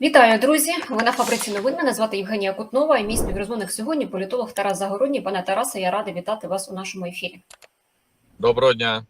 Вітаю, друзі! Ви на фабриці новин. Мене звати Євгенія Кутнова і мій співрозмовник сьогодні політолог Тарас Загородній. Пане Тарасе, я рада вітати вас у нашому ефірі. Доброго дня.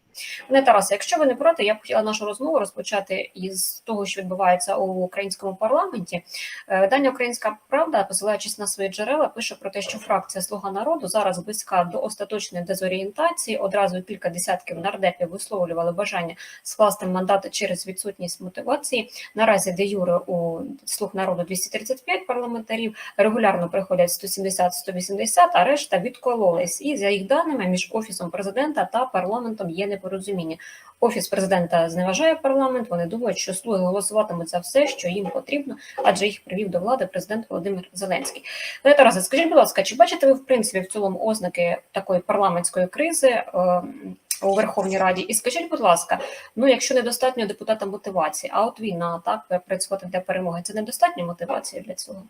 Пане Тарасе, якщо ви не проти, я б хотіла нашу розмову розпочати із того, що відбувається у українському парламенті. Е, Видання Українська Правда, посилаючись на свої джерела, пише про те, що фракція Слуга народу зараз близька до остаточної дезорієнтації. Одразу кілька десятків нардепів висловлювали бажання скласти мандати через відсутність мотивації. Наразі де юре у слуг народу 235 парламентарів регулярно приходять 170-180, а решта відкололись. І за їх даними між офісом президента та парламентом є непорозуміння. Офіс президента зневажає парламент. Вони думають, що слуги голосуватимуть за все, що їм потрібно, адже їх привів до влади президент Володимир Зеленський. Пане Тарасе, скажіть, будь ласка, чи бачите ви в принципі в цілому ознаки такої парламентської кризи? е, У Верховній Раді, і скажіть, будь ласка, ну якщо недостатньо депутата мотивації, а от війна так працювати для перемоги, це недостатньо мотивації для цього?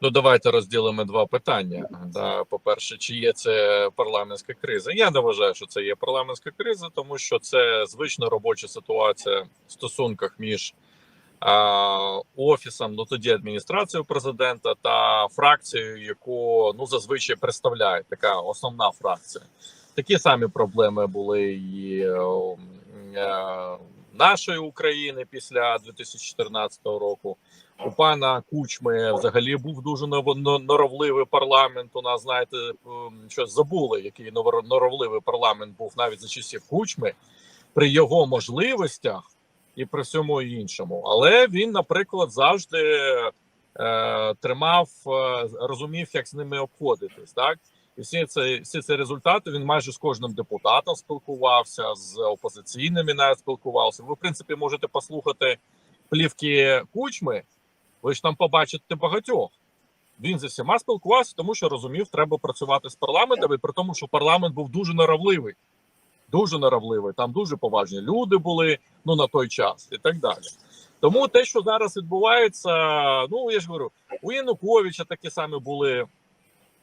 Ну давайте розділимо два питання. Да, по-перше, чи є це парламентська криза? Я не вважаю, що це є парламентська криза, тому що це звична робоча ситуація в стосунках між а, офісом, ну тоді адміністрацією президента та фракцією, яку ну зазвичай представляє така основна фракція. Такі самі проблеми були і е, е, нашої України після 2014 року. У пана Кучми взагалі був дуже норовливий парламент. У нас знаєте, ем, щось забули, який норовливий парламент був навіть за часів Кучми при його можливостях і при всьому іншому. Але він, наприклад, завжди е, тримав, е, розумів, як з ними обходитись. Так і всі це всі ці результати він майже з кожним депутатом спілкувався, з опозиційними навіть спілкувався. Ви, в принципі, можете послухати плівки Кучми. Ви ж там побачите багатьох. Він зі всіма спілкувався, тому що розумів, треба працювати з парламентом, і при тому, що парламент був дуже наравливий. Дуже наравливий. Там дуже поважні люди були ну на той час і так далі. Тому те, що зараз відбувається, ну я ж говорю, у Януковича такі самі були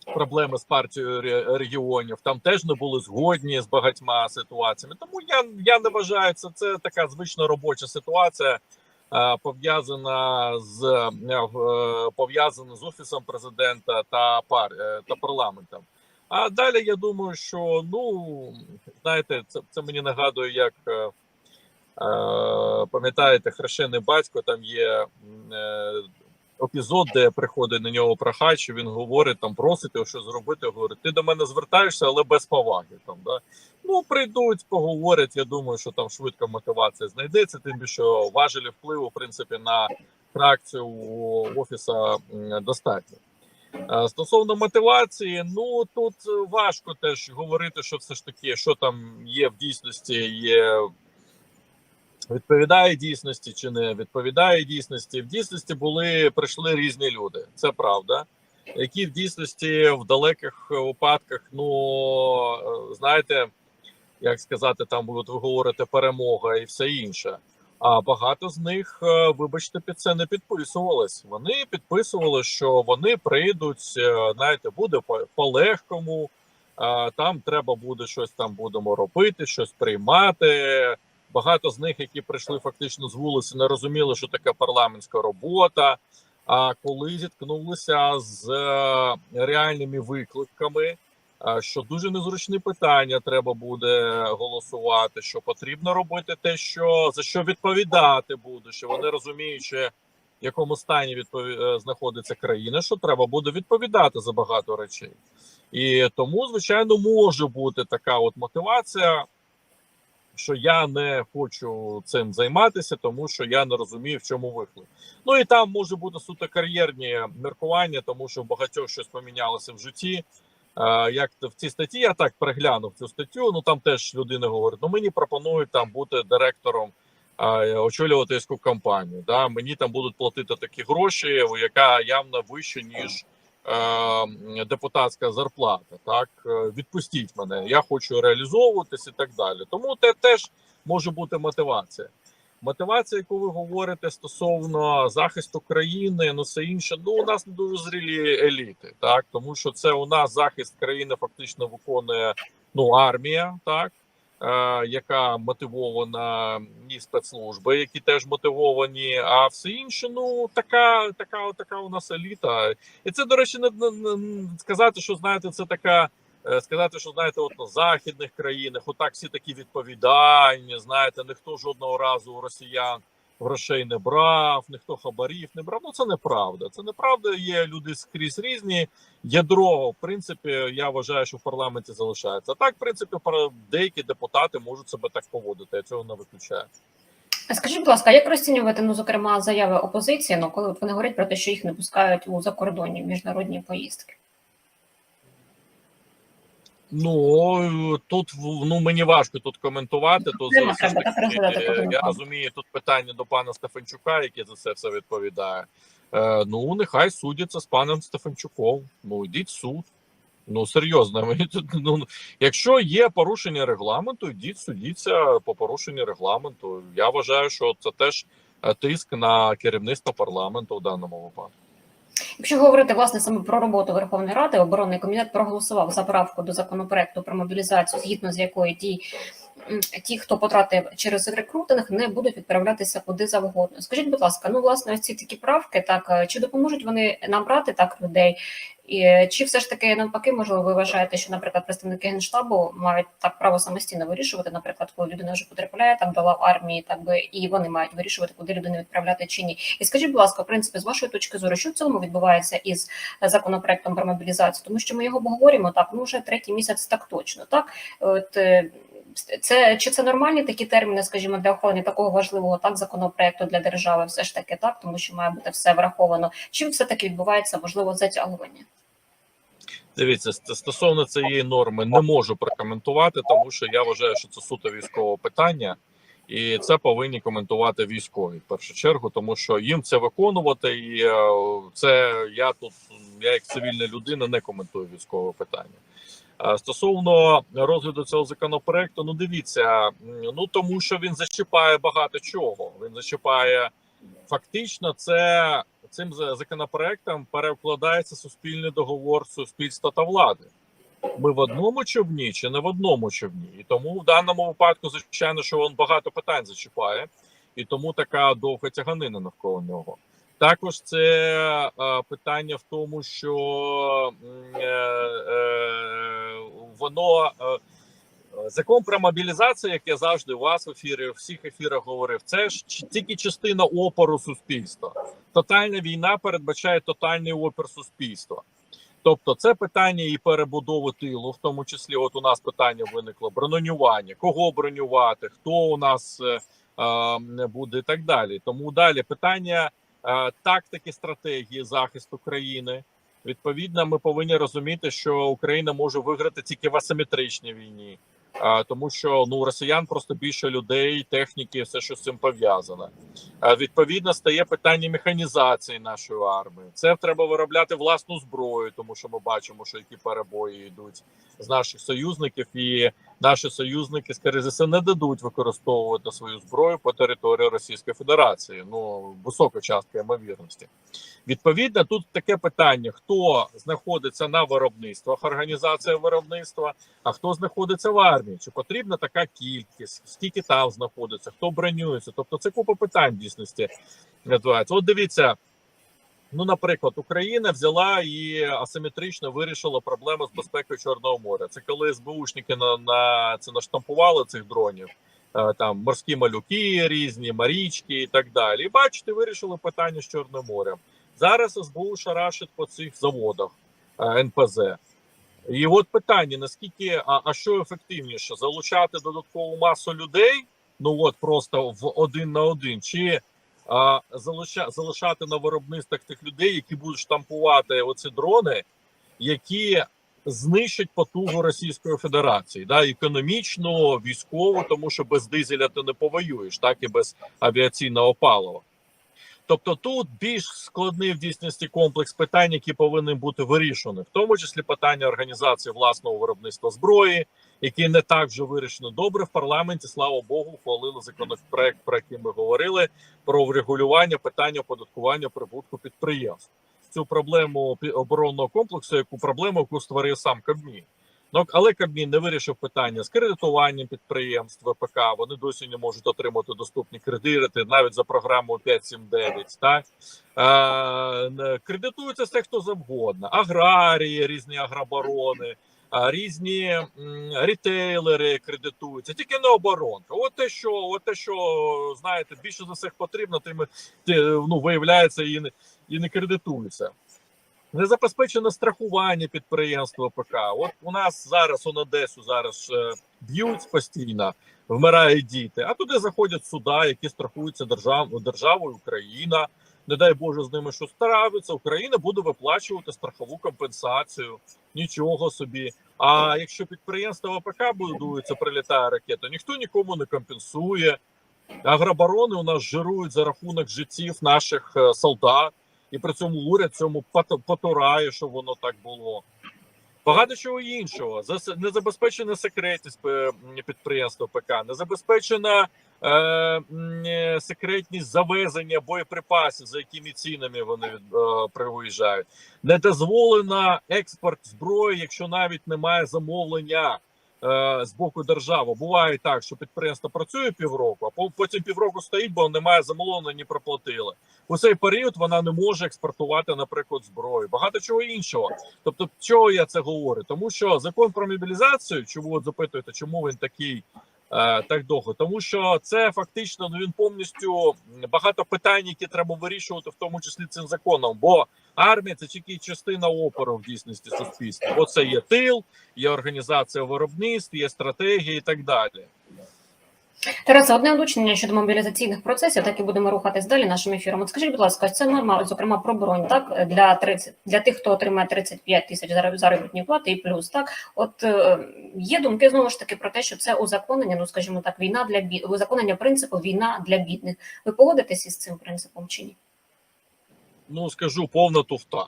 проблеми з партією регіонів. Там теж не були згодні з багатьма ситуаціями. Тому я, я не вважаю, це, це така звична робоча ситуація пов'язана з е, пов'язана з офісом президента та пар е, та парламентом. А далі я думаю, що ну знаєте, це, це мені нагадує, як е, е, пам'ятаєте, хрещений батько. Там є е, епізод, де приходить на нього прохач, він говорить, там просить його що зробити. Говорить, ти до мене звертаєшся, але без поваги. Там да ну прийдуть, поговорять. Я думаю, що там швидко мотивація знайдеться. Тим більше важелі впливу, в принципі, на фракцію у офіса достатньо. Е, Стосовно мотивації, ну тут важко теж говорити, що все ж таки, що там є в дійсності, є відповідає дійсності чи не відповідає дійсності. В дійсності були прийшли різні люди, це правда. Які в дійсності в далеких випадках, ну е, знаєте, як сказати, там будуть ви говорите перемога і все інше. А багато з них, е, вибачте, під це не підписувались. Вони підписували, що вони прийдуть. е, Знаєте, буде по- по-легкому. е, Там треба буде щось там будемо робити, щось приймати. Багато з них, які прийшли фактично з вулиці, не розуміли, що таке парламентська робота. А коли зіткнулися з е, реальними викликами, що дуже незручні питання треба буде голосувати, що потрібно робити те, що за що відповідати буде, що вони розуміють, що в якому стані відпові... е, знаходиться країна, що треба буде відповідати за багато речей. І тому, звичайно, може бути така от мотивація, що я не хочу цим займатися, тому що я не розумію, в чому виклик. Ну і там може бути суто кар'єрні міркування, тому що в багатьох щось помінялося в житті. Е, як в цій статті я так переглянув цю статтю. Ну там теж людина говорить: ну мені пропонують там бути директором, е, очолювати яку компанію. Да? Мені там будуть платити такі гроші, яка явно вища, ніж депутатська зарплата. Так Е, відпустіть мене, я хочу реалізовуватись і так далі. Тому це теж може бути мотивація. Мотивація, яку ви говорите стосовно захисту країни, ну все інше. Ну у нас не дуже зрілі еліти, так тому що це у нас захист країни фактично виконує ну армія, так яка мотивована, і спецслужби, які теж мотивовані. А все інше, ну така, така, така у нас еліта. І це, до речі, не, не, не сказати, що знаєте, це така. е, Сказати, що знаєте, от на західних країнах, отак всі такі відповідальні. Знаєте, ніхто жодного разу у росіян грошей не брав, ніхто хабарів не брав. Ну це неправда. Це неправда. Є люди скрізь різні. Ядро, в принципі, я вважаю, що в парламенті залишається. Так, в принципі, деякі депутати можуть себе так поводити. Я цього не виключаю. Скажіть, будь ласка, як розцінювати, ну, зокрема, заяви опозиції, ну, коли вони говорять про те, що їх не пускають у закордонні міжнародні поїздки? Ну тут ну мені важко тут коментувати. То я розумію тут питання до пана Стефанчука, який за це все відповідає. Е, ну нехай судяться з паном Стефанчуком. Ну йдіть в суд. Ну серйозно, мені тут ну якщо є порушення регламенту, йдіть судіться по порушенню регламенту. Я вважаю, що це теж е, тиск на керівництво парламенту в даному випадку. Якщо говорити власне саме про роботу Верховної Ради, оборонний комітет проголосував за правку до законопроекту про мобілізацію, згідно з якою ті, ті, хто потратив через рекрутинг, не будуть відправлятися куди завгодно. Скажіть, будь ласка, ну власне ці такі правки, так е, чи допоможуть вони нам брати так людей? І е, чи все ж таки навпаки, можливо, ви вважаєте, що, наприклад, представники генштабу мають так право самостійно вирішувати, наприклад, коли людина вже потрапляє так до лав армії, так би і вони мають вирішувати, куди людину відправляти чи ні. І скажіть, будь ласка, в принципі, з вашої точки зору, що в цілому відбувається із законопроектом про мобілізацію, тому що ми його обговорюємо так, ну вже третій місяць так точно. Так от е, це чи це нормальні такі терміни, скажімо, для ухвалення такого важливого так законопроекту для держави, все ж таки так, тому що має бути все враховано. Чи все таки відбувається можливо затягування? Дивіться, стосовно цієї норми не можу прокоментувати, тому що я вважаю, що це суто військове питання, і це повинні коментувати військові в першу чергу, тому що їм це виконувати, і е, це я тут, я як цивільна людина, не коментую військове питання. А Стосовно розгляду цього законопроекту, ну дивіться, ну тому що він зачіпає багато чого. Він зачіпає фактично, це цим законопроектом перекладається суспільний договор суспільства та влади. Ми в одному човні чи не в одному човні, і тому в даному випадку, звичайно, що він багато питань зачіпає, і тому така довга тяганина навколо нього. Також це е, питання в тому, що е, е, воно е, закон про мобілізацію, як я завжди у вас в ефірі, в всіх ефірах говорив, це ж тільки частина опору суспільства. Тотальна війна передбачає тотальний опір суспільства. Тобто, це питання і перебудови тилу, в тому числі, от у нас питання виникло бронювання, кого бронювати, хто у нас е, е, буде і так далі. Тому далі питання е, тактики, стратегії захисту країни. Відповідно, ми повинні розуміти, що Україна може виграти тільки в асиметричній війні, а, тому що ну росіян просто більше людей, техніки, все що з цим пов'язане. А, відповідно, стає питання механізації нашої армії. Це треба виробляти власну зброю, тому що ми бачимо, що які перебої йдуть з наших союзників, і наші союзники скоріше все не дадуть використовувати свою зброю по території Російської Федерації. Ну висока частка ймовірності. Відповідно, тут таке питання: хто знаходиться на виробництвах, організація виробництва, а хто знаходиться в армії? Чи потрібна така кількість? Скільки там знаходиться, хто бронюється? Тобто, це купа питань в дійсності. От дивіться. Ну, наприклад, Україна взяла і асиметрично вирішила проблему з безпекою Чорного моря. Це коли СБУшники на, на це наштампували цих дронів, е, там морські малюки різні, марічки і так далі. Бачите, вирішили питання з Чорним морем. Зараз СБУ шарашить по цих заводах е, НПЗ. І от питання: наскільки а, а що ефективніше залучати додаткову масу людей? Ну от просто в один на один, чи а, залиша, залишати на виробництвах тих людей, які будуть штампувати оці дрони, які знищать потугу Російської Федерації, да, економічно, військово, тому що без дизеля ти не повоюєш, так і без авіаційного палива. Тобто тут більш складний в дійсності комплекс питань, які повинні бути вирішені, в тому числі питання організації власного виробництва зброї, які не так вже вирішено добре в парламенті. Слава Богу, ухвалили законопроект, про який ми говорили, про врегулювання питання оподаткування прибутку підприємств. Цю проблему оборонного комплексу, яку проблему, яку створив сам Кабмін. Ну, але Кабмін не вирішив питання з кредитуванням підприємств ВПК. Вони досі не можуть отримати доступні кредити навіть за програмою 5.7.9. Так е, кредитується все хто завгодно: аграрії, різні агробарони, а, різні рітейлери кредитуються, тільки не оборонка. От те, що, от те, що знаєте, більше за всіх потрібно, тим ну виявляється і не і не кредитуються. Не забезпечено страхування підприємства ПК. От у нас зараз он Одесу зараз е, б'ють постійно, вмирають діти. А туди заходять суда, які страхуються держав, державою Україна. Не дай Боже з ними що ставиться. Україна буде виплачувати страхову компенсацію. Нічого собі. А якщо підприємство ВПК будується, прилітає ракета, ніхто нікому не компенсує. Агробарони у нас жирують за рахунок життів наших е, солдат і при цьому уряд цьому потурає, що воно так було. Багато чого іншого. Не забезпечена секретність е, підприємства ПК, не забезпечена е, е, секретність завезення боєприпасів, за якими цінами вони е, привиїжджають. Не дозволено експорт зброї, якщо навіть немає замовлення з боку держави. Буває так, що підприємство працює півроку, а по- потім півроку стоїть, бо немає замовлення, ні проплатили у цей період вона не може експортувати, наприклад, зброю, багато чого іншого. Тобто, чого я це говорю? Тому що закон про мобілізацію, чому от запитуєте, чому він такий е, так довго? Тому що це фактично ну він повністю багато питань, які треба вирішувати, в тому числі цим законом. Бо армія це тільки частина опору в дійсності суспільства. Оце є тил, є організація виробництв, є стратегія і так далі. Тарасе, одне уточнення щодо мобілізаційних процесів, так і будемо рухатись далі нашим ефіром. От скажіть, будь ласка, це норма, зокрема, про бронь, так для 30, для тих, хто отримає 35 тисяч зароб- заробітної плати і плюс. Так, от е, є думки знову ж таки про те, що це узаконення, ну скажімо так, війна для бід... узаконення принципу війна для бідних. Ви погодитесь із цим принципом чи ні? ну скажу повна туфта.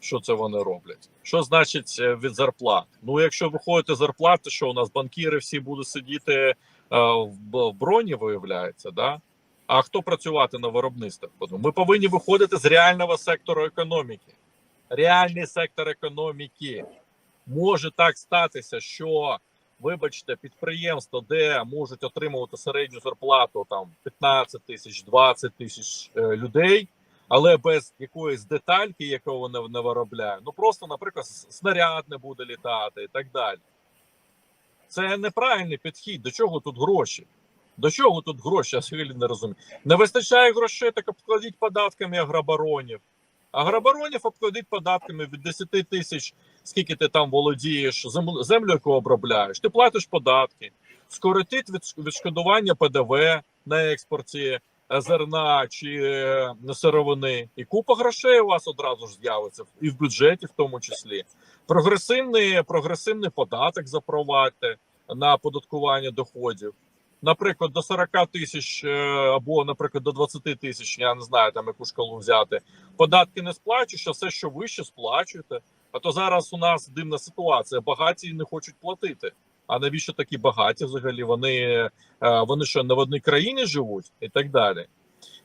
Що це вони роблять? Що значить е, від зарплат? Ну, якщо виходити з зарплати, що у нас банкіри всі будуть сидіти в броні, виявляється, да? А хто працювати на виробництвах? Ми повинні виходити з реального сектору економіки. Реальний сектор економіки може так статися, що, вибачте, підприємства, де можуть отримувати середню зарплату там 15 тисяч, 20 тисяч е, людей але без якоїсь детальки, яку вони не виробляє. Ну просто, наприклад, снаряд не буде літати і так далі. Це неправильний підхід. До чого тут гроші? До чого тут гроші? Я взагалі не розумію. Не вистачає грошей, так обкладіть податками агробаронів. Агробаронів обкладіть податками від 10 тисяч, скільки ти там володієш, зем- землю, яку обробляєш, ти платиш податки, скоротить від- відшкодування ПДВ на експорті зерна чи е, сировини, і купа грошей у вас одразу ж з'явиться, і в бюджеті, в тому числі. Прогресивний, прогресивний податок запровадьте на податкування доходів. Наприклад, до 40 тисяч е, або, наприклад, до 20 тисяч, я не знаю там яку шкалу взяти. Податки не сплачуєш, а все, що вище, сплачуєте. А то зараз у нас дивна ситуація. Багаті не хочуть платити. А навіщо такі багаті взагалі? Вони, е, вони що не в одній країні живуть і так далі.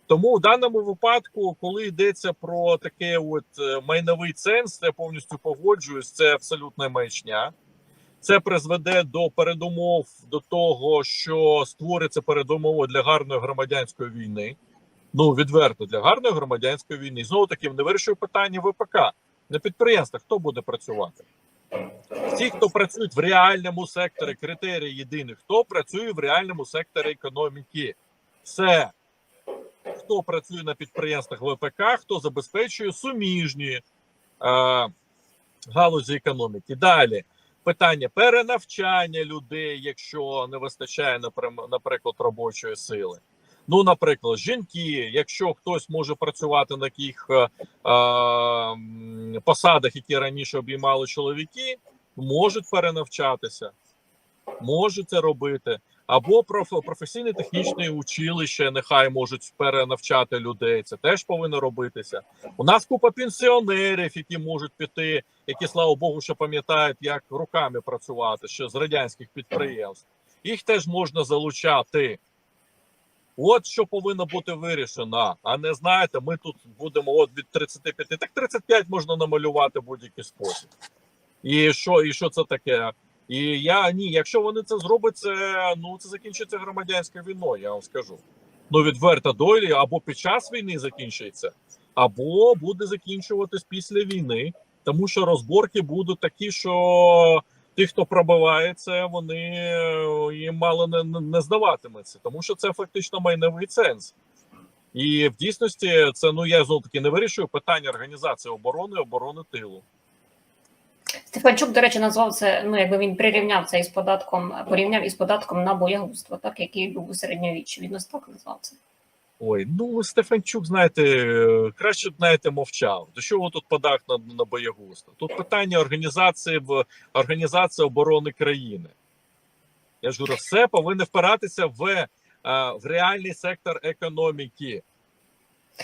Тому в даному випадку, коли йдеться про таке от е, майновий ценз, я повністю погоджуюсь, це абсолютна маячня. Це призведе до передумов до того, що створиться передумови для гарної громадянської війни. Ну відверто для гарної громадянської війни. Знову таки не вирішує питання ВПК на підприємствах. Хто буде працювати? Ті, хто працюють в реальному секторі, критерії єдині, хто працює в реальному секторі економіки, це хто працює на підприємствах ВПК, хто забезпечує суміжні е, галузі економіки. Далі питання перенавчання людей, якщо не вистачає, наприклад, робочої сили. Ну, наприклад, жінки, якщо хтось може працювати на таких е, е, посадах, які раніше обіймали чоловіки, можуть перенавчатися, можуть це робити. Або проф- професійне технічне училище, нехай можуть перенавчати людей. Це теж повинно робитися. У нас купа пенсіонерів, які можуть піти, які слава Богу, ще пам'ятають, як руками працювати ще з радянських підприємств. Їх теж можна залучати. От що повинно бути вирішено. А не знаєте, ми тут будемо от від 35. Так 35 можна намалювати в будь-який спосіб. І що, і що це таке? І я ні, якщо вони це зроблять, це ну це закінчиться громадянською війною, я вам скажу. Ну відверто долі або під час війни закінчиться, або буде закінчуватись після війни, тому що розборки будуть такі, що ті, хто пробивається, вони е, їм мало не, не- здаватиметься, тому що це фактично майновий ценз. І в дійсності це ну я знову таки не вирішую питання організації оборони оборони тилу. Стефанчук, до речі, назвав це. Ну якби він прирівняв це із податком, порівняв із податком на боягузтво, так який був у середньовіччі. Він ось так назвав це. Ой, ну Стефанчук, знаєте, краще б знаєте, мовчав. До чого тут подах на, на боягузтво? Тут питання організації в організації оборони країни. Я ж говорю, все повинно впиратися в, е, в реальний сектор економіки.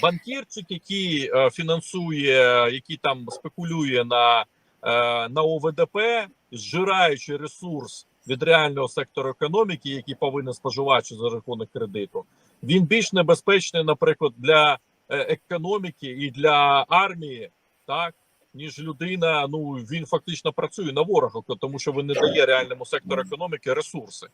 Банкірчик, який е, фінансує, який там спекулює на, е, на ОВДП, зжираючи ресурс від реального сектору економіки, який повинен споживач за рахунок кредиту, він більш небезпечний, наприклад, для е, економіки і для армії, так ніж людина. Ну він фактично працює на ворога, тому що він не дає реальному сектору економіки ресурси.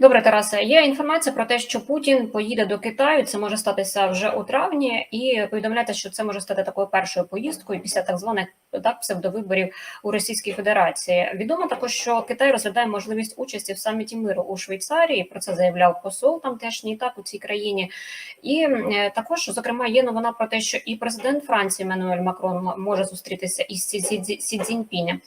Добре, Тарасе. Є інформація про те, що Путін поїде до Китаю. Це може статися вже у травні, і повідомляється, що це може стати такою першою поїздкою після так званих так псевдовиборів у Російській Федерації. Відомо також, що Китай розглядає можливість участі в саміті миру у Швейцарії. Про це заявляв посол тамтешній так у цій країні. І е, також, зокрема, є новина про те, що і президент Франції Еммануель Макрон може зустрітися із Сі, Цзіньпінем.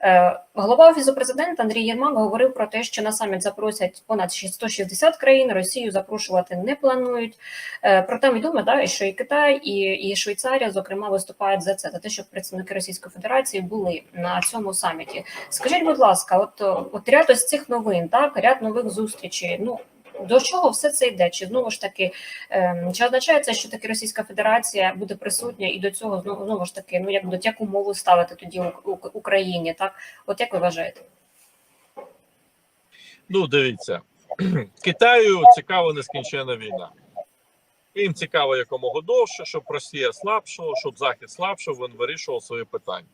Е, Голова офісу президента Андрій Єрмак говорив про те, що на саміт запросять понад 160 країн. Росію запрошувати не планують. Е, Проте відомо, да, що і Китай, і, і Швейцарія, зокрема, виступають за це, за те, щоб представники Російської Федерації були на цьому саміті. Скажіть, будь ласка, от, от ряд ось цих новин, так ряд нових зустрічей. Ну до чого все це йде? Чи знову ж таки ем, чи означає це, що таки Російська Федерація буде присутня і до цього знову знову ж таки, ну як будуть яку мову ставити тоді Україні? Так, от як ви вважаєте? Ну, дивіться, Китаю цікава нескінчена війна. Їм цікаво якомога довше, щоб Росія слабшала, щоб Захід слабшав, він вирішував свої питання.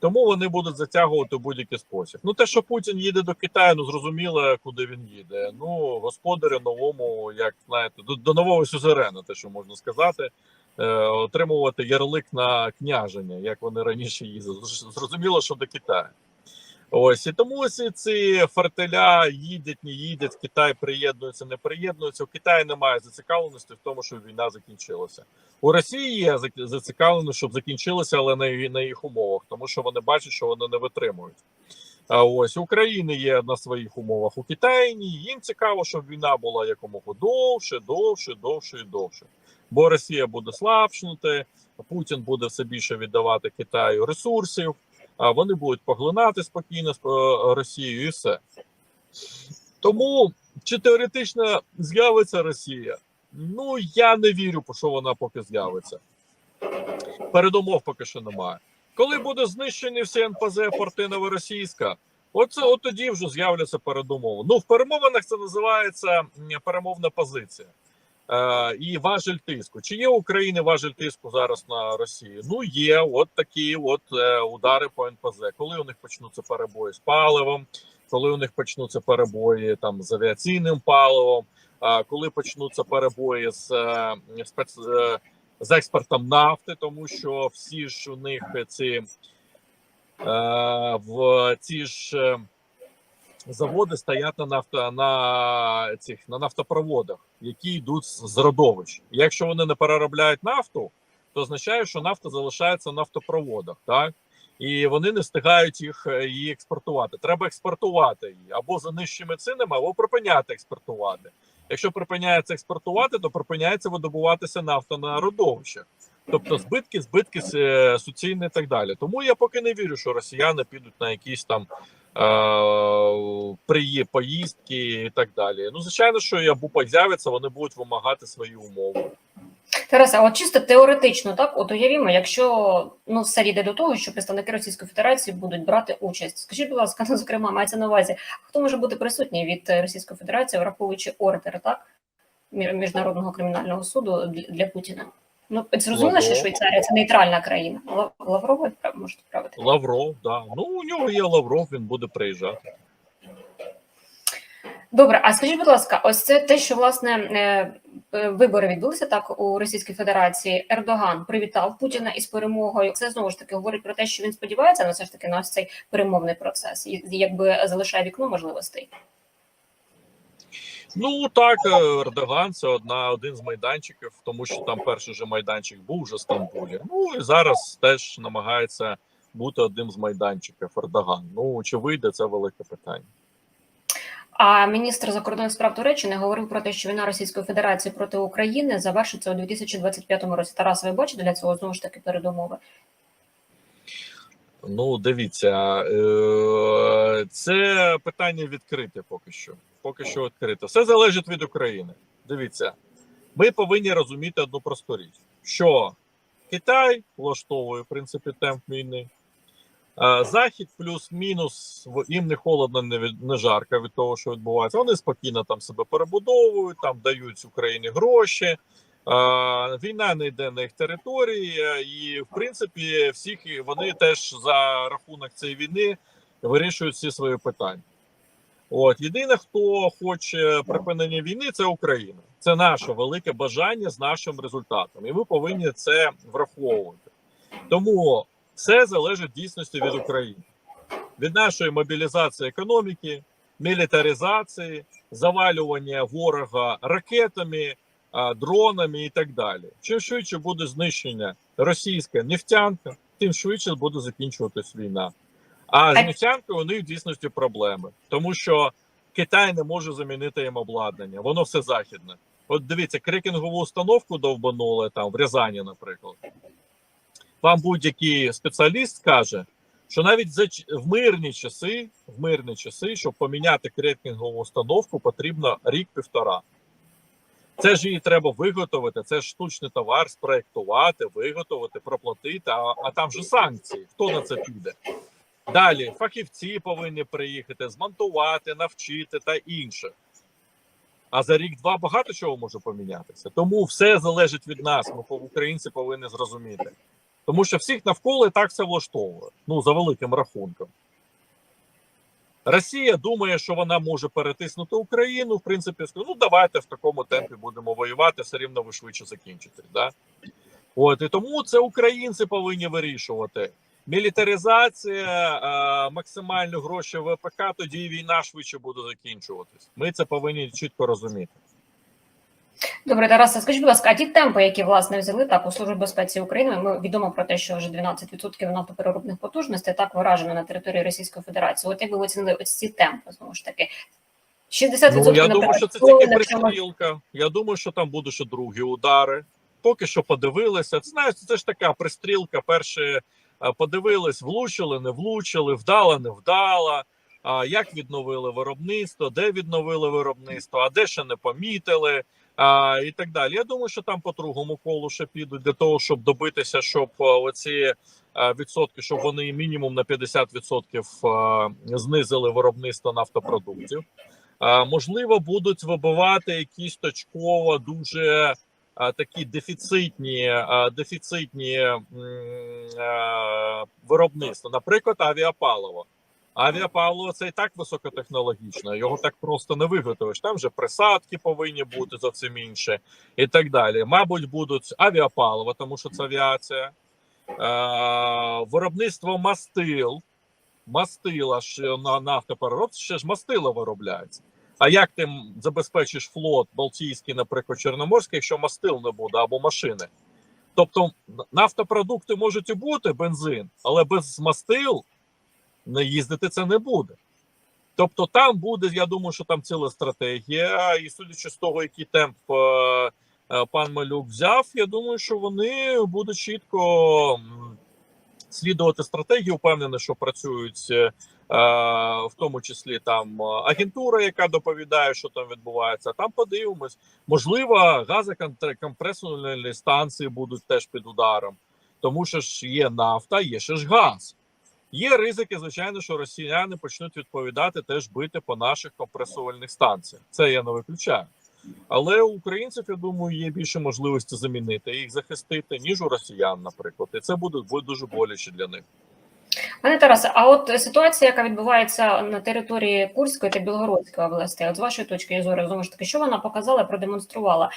Тому вони будуть затягувати в будь-який спосіб. Ну, те, що Путін їде до Китаю, ну зрозуміло, куди він їде. Ну, господарю новому, як знаєте, до, до нового сюзерена, те, що можна сказати, е, отримувати ярлик на княження, як вони раніше їздили. Зрозуміло, що до Китаю. Ось і тому ось ці фортеля їдять, не їдять, Китай приєднується, не приєднується. У Китаї немає зацікавленості в тому, щоб війна закінчилася. У Росії є зацікавленість, щоб закінчилася, але на, на їх умовах, тому що вони бачать, що вони не витримують. А ось України є на своїх умовах. У Китаї ні. Їм цікаво, щоб війна була якомога довше, довше, довше і довше. Бо Росія буде слабшнути, Путін буде все більше віддавати Китаю ресурсів вони будуть поглинати спокійно е, Росію і все. Тому чи теоретично з'явиться Росія? Ну я не вірю, що вона поки з'явиться. Передумов поки що немає. Коли буде знищені всі НПЗ порти Новоросійська, оце от тоді вже з'являться передумови. Ну в перемовинах це називається перемовна позиція. Е, і важель тиску. Чи є України важель тиску зараз на Росію? Ну є, от такі от е, удари по НПЗ. Коли у них почнуться перебої з паливом, коли у них почнуться перебої там з авіаційним паливом, коли почнуться перебої з, е, спец, з експортом нафти, тому що всі ж у них ці в ці ж. Заводи стоять на нафто на цих на нафтопроводах, які йдуть з родовищ. Якщо вони не переробляють нафту, то означає, що нафта залишається на нафтопроводах, так і вони не встигають їх е, її експортувати. Треба експортувати її або за нижчими цінами, або припиняти експортувати. Якщо припиняється експортувати, то припиняється видобуватися нафта на родовищах. Тобто збитки, збитки е, суцільні і так далі. Тому я поки не вірю, що росіяни підуть на якісь там е, поїздки і так далі. Ну, звичайно, що і або з'являться, вони будуть вимагати свої умови. Тарасе, от чисто теоретично, так от уявімо, якщо ну все йде до того, що представники Російської Федерації будуть брати участь. Скажіть, будь ласка, ну зокрема, мається на увазі, хто може бути присутній від е, Російської Федерації, враховуючи ордер, так міжнародного кримінального суду для Путіна? Ну, зрозуміло, що Швейцарія це нейтральна країна. Ла- Лаврова відправ- правити. Лавров, да. Ну у нього є Лавров, він буде приїжджати. Добре, а скажіть, будь ласка, ось це те, що власне е, е, вибори відбулися так у Російській Федерації. Ердоган привітав Путіна із перемогою. Це знову ж таки говорить про те, що він сподівається на все ж таки на ось цей перемовний процес, і якби залишає вікно можливостей. Ну так, е, Ердоган це одна один з майданчиків, тому що там перший же майданчик був вже в Стамбулі. Ну і зараз теж намагається бути одним з майданчиків Ердоган. Ну чи вийде це велике питання. А міністр закордонних справ Туреччини говорив про те, що війна Російської Федерації проти України завершиться у 2025 році. Тарас, ви бачите для цього знову ж таки передумови? Ну, дивіться, е, це питання відкрите поки що. Поки що відкрите. Все залежить від України. Дивіться, ми повинні розуміти одну просту річ: що Китай влаштовує в принципі темп війни. а Захід плюс-мінус їм не холодно, не, від- не жарко від того, що відбувається. Вони спокійно там себе перебудовують, там дають Україні гроші. Війна не йде на їх території, е, і в принципі всіх вони теж за рахунок цієї війни вирішують всі свої питання. От єдине, хто хоче припинення війни, це Україна. Це наше велике бажання з нашим результатом, і ми повинні це враховувати. Тому все залежить дійсності від України, від нашої мобілізації економіки, мілітаризації, завалювання ворога ракетами, дронами і так далі. Чим швидше буде знищення російська нефтянка, тим швидше буде закінчуватись війна. А з нефтянкою у них в дійсності проблеми, тому що Китай не може замінити їм обладнання, воно все західне. От дивіться, крекінгову установку довбанули там в Рязані, наприклад. Вам будь-який спеціаліст скаже, що навіть за в мирні часи, в мирні часи, щоб поміняти крекінгову установку, потрібно рік-півтора. Це ж її треба виготовити. Це ж штучний товар, спроектувати, виготовити, проплатити. А, а там же санкції. Хто на це піде? Далі фахівці повинні приїхати, змонтувати, навчити та інше. А за рік-два багато чого може помінятися. Тому все залежить від нас. Ми українці повинні зрозуміти. Тому що всіх навколо і так все влаштовує. Ну, за великим рахунком. Росія думає, що вона може перетиснути Україну. В принципі, ну давайте в такому темпі будемо воювати, все рівно ви швидше закінчите. Да? От і тому це українці повинні вирішувати. Мілітаризація, е, максимально гроші ВПК, тоді війна швидше буде закінчуватись. Ми це повинні чітко розуміти. Добре, Тарасе, скажіть, будь ласка, а ті темпи, які власне взяли так у Службі безпеці України, ми відомо про те, що вже 12% нафтопереробних потужностей так виражено на території Російської Федерації. От як ви оцінили ось ці темпи знову ж таки? 60% Ну, я думаю, що це тільки пристрілка. Я думаю, що там будуть ще другі удари. Поки що подивилися. Це знаєш, це ж така пристрілка. Перші е, подивились, влучили, не влучили, вдала, не вдала. А як відновили виробництво, де відновили виробництво, а де ще не помітили, а, і так далі. Я думаю, що там по другому колу ще підуть для того, щоб добитися, щоб е, оці е, відсотки, щоб вони мінімум на 50% е, знизили виробництво нафтопродуктів. Е, можливо, будуть вибивати якісь точково дуже такі дефіцитні, дефіцитні виробництва, наприклад, авіапаливо. Авіапаливо це і так високотехнологічно, його так просто не виготовиш. Там же присадки повинні бути зовсім інші і так далі. Мабуть, будуть авіапаливо, тому що це авіація, е, виробництво мастил, мастила ж на нафтопереробці ще ж мастила виробляється. А як ти забезпечиш флот Балтійський, наприклад, Чорноморський, якщо мастил не буде або машини? Тобто нафтопродукти можуть і бути, бензин, але без мастил їздити це не буде. Тобто, там буде, я думаю, що там ціла стратегія, і судячи з того, який темп е, е, пан Малюк взяв, я думаю, що вони будуть чітко слідувати стратегії, впевнений, що працюють е, в тому числі там агентура, яка доповідає, що там відбувається. Там подивимось. Можливо, газокомпресорні станції будуть теж під ударом, тому що ж є нафта, є ще ж газ. Є ризики, звичайно, що росіяни почнуть відповідати теж бити по наших компресувальних станціях. Це я не виключаю. Але у українців, я думаю, є більше можливості замінити їх захистити, ніж у росіян, наприклад. І це буде, дуже боляче для них. Пане Тарасе, а от ситуація, яка відбувається на території Курської та Білгородської областей, от з вашої точки зору, знову ж таки, що вона показала, продемонструвала?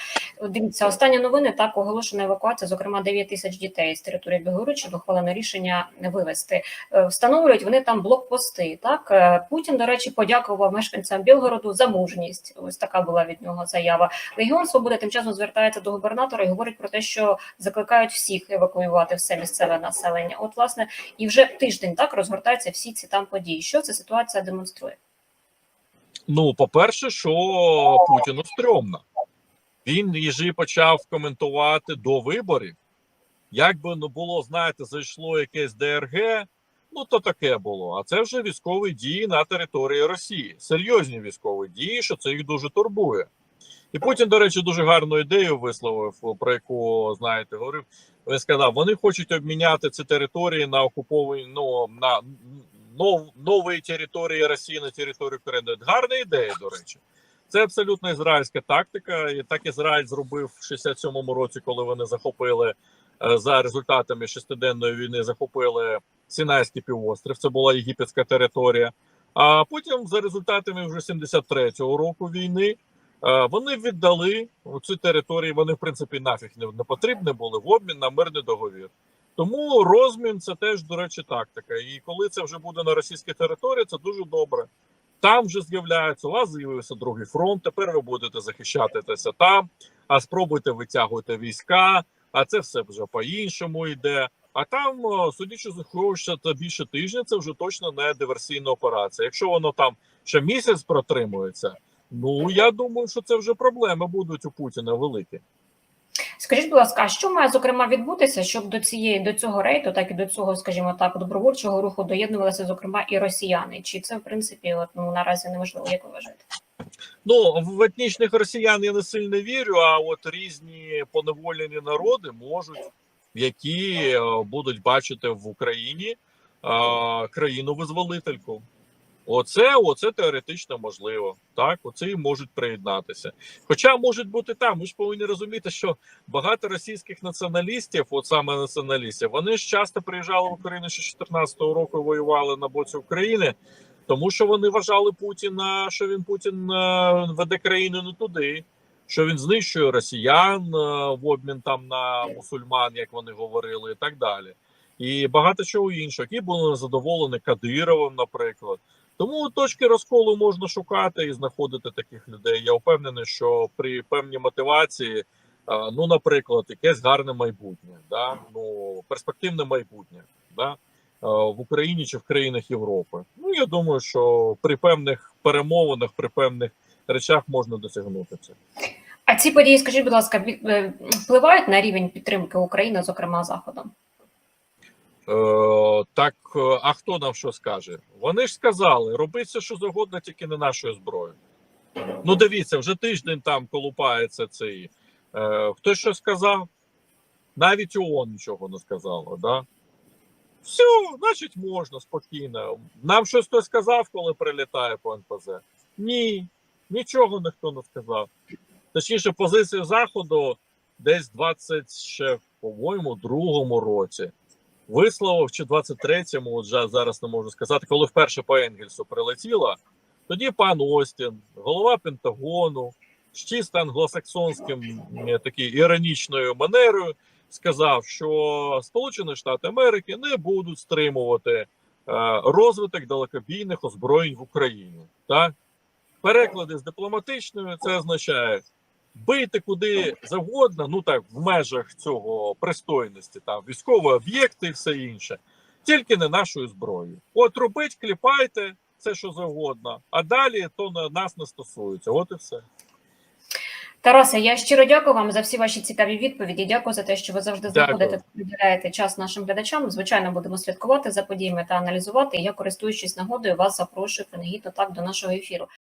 Дивіться, останні новини так оголошена евакуація, зокрема 9 тисяч дітей з території Білгородщини, ухвалено рішення вивезти. Е, Встановлюють вони там блокпости. Так Е, Путін, до речі, подякував мешканцям Білгороду за мужність. Ось така була від нього заява. Легіон Свободи тим часом звертається до губернатора і говорить про те, що закликають всіх евакуювати все місцеве населення. От, власне, і вже тиждень так розгортаються всі ці там події. Що ця ситуація демонструє? Ну, по-перше, що Путіну стрьомно. Він їжі почав коментувати до виборів. Як би не було, знаєте, зайшло якесь ДРГ, ну то таке було. А це вже військові дії на території Росії. Серйозні військові дії, що це їх дуже турбує. І Путін, до речі, дуже гарну ідею висловив, про яку знаєте, говорив. Він сказав, вони хочуть обміняти ці території на окуповані ну, на нов, нової території Росії на територію України. Гарна ідея, до речі. Це абсолютно ізраїльська тактика. І так Ізраїль зробив в 67-му році, коли вони захопили е, за результатами шестиденної війни, захопили Сінайський півострів. Це була єгипетська територія. А потім, за результатами вже 73-го року війни, вони віддали цю територію. Вони, в принципі, нафіг не, не потрібні були в обмін на мирний договір. Тому розмін це теж, до речі, тактика. І коли це вже буде на російській території, це дуже добре. Там вже з'являється, у вас з'явився другий фронт. Тепер ви будете захищатися там, а спробуйте витягувати війська, а це все вже по-іншому йде. А там, судячи з що це більше тижня, це вже точно не диверсійна операція. Якщо воно там ще місяць протримується, ну я думаю, що це вже проблеми будуть у Путіна великі. Скажіть, будь ласка, що має зокрема відбутися, щоб до цієї до цього рейту, так і до цього, скажімо так, добровольчого руху доєднувалися, зокрема, і росіяни? Чи це в принципі от, ну, наразі неможливо, як ви вважаєте? Ну в етнічних росіян я не сильно вірю. А от різні поневолені народи можуть, які е, будуть бачити в Україні е, країну визволительку. Оце, оце теоретично можливо. Так, оце і можуть приєднатися. Хоча можуть бути там. Ми ж повинні розуміти, що багато російських націоналістів, от саме націоналістів, вони ж часто приїжджали в Україну ще 2014 року, воювали на боці України, тому що вони вважали Путіна, що він Путін е, веде країну не туди, що він знищує росіян е, в обмін там на мусульман, як вони говорили, і так далі. І багато чого іншого, які були незадоволені Кадировим, наприклад. Тому точки розколу можна шукати і знаходити таких людей. Я впевнений, що при певній мотивації, ну, наприклад, якесь гарне майбутнє, да? ну, перспективне майбутнє да? в Україні чи в країнах Європи. Ну, я думаю, що при певних перемовинах, при певних речах можна досягнути це. А ці події, скажіть, будь ласка, е, впливають на рівень підтримки України, зокрема Заходом? Е, так, е, а хто нам що скаже? Вони ж сказали, робіть все, що завгодно, тільки не нашою зброєю. Ну, дивіться, вже тиждень там колупається цей. Е, хтось що сказав? Навіть ООН нічого не сказало, да? Все, значить, можна спокійно. Нам щось хтось сказав, коли прилітає по НПЗ? Ні, нічого ніхто не сказав. Точніше, позицію Заходу десь 20 ще, по-моєму, другому році висловив чи 23-му, от зараз не можу сказати, коли вперше по Енгельсу прилетіла, тоді пан Остін, голова Пентагону, з чисто англосаксонським такий іронічною манерою, сказав, що Сполучені Штати Америки не будуть стримувати е, розвиток далекобійних озброєнь в Україні. Так? Переклади з дипломатичною це означає бити куди завгодно, ну так в межах цього пристойності, там військові об'єкти і все інше, тільки не нашою зброєю. От робить, кліпайте це що завгодно, а далі то на нас не стосується. От і все. Тарасе, я щиро дякую вам за всі ваші цікаві відповіді. Дякую за те, що ви завжди знаходите та приділяєте час нашим глядачам. Звичайно, будемо слідкувати за подіями та аналізувати. І я, користуючись нагодою, вас запрошую принагідно так до нашого ефіру.